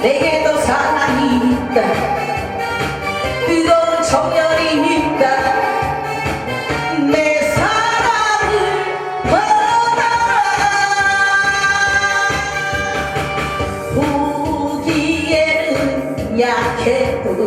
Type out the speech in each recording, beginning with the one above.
내게도 사랑이 있다. 뜨거운 청년이 있다. 내 사랑을 받아라. 보기에는 약해도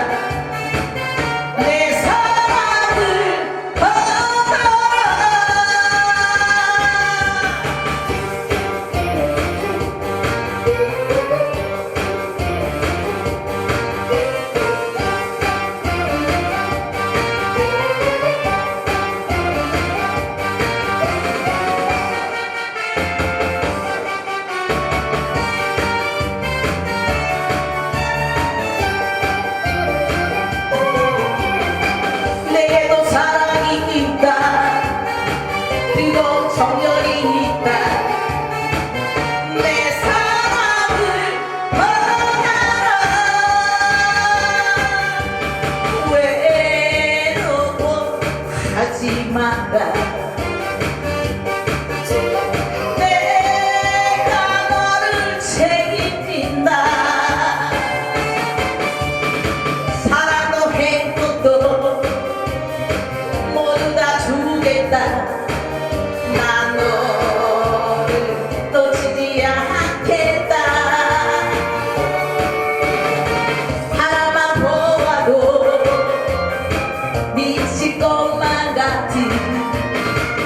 있다. 내 사랑을 받아라. 외로워하지 마라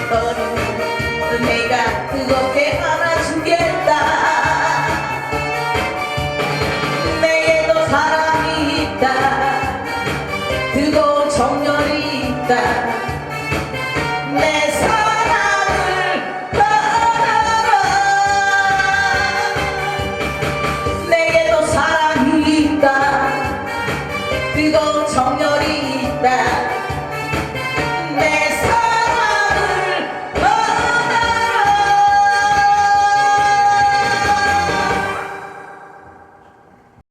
너는 내가 뜨겁게 안아주겠다. 내게도 사랑이 있다. 뜨거운 정열이 있다. 내 사랑을 받아라. 내게도 사랑이 있다. 뜨거운 정열이 있다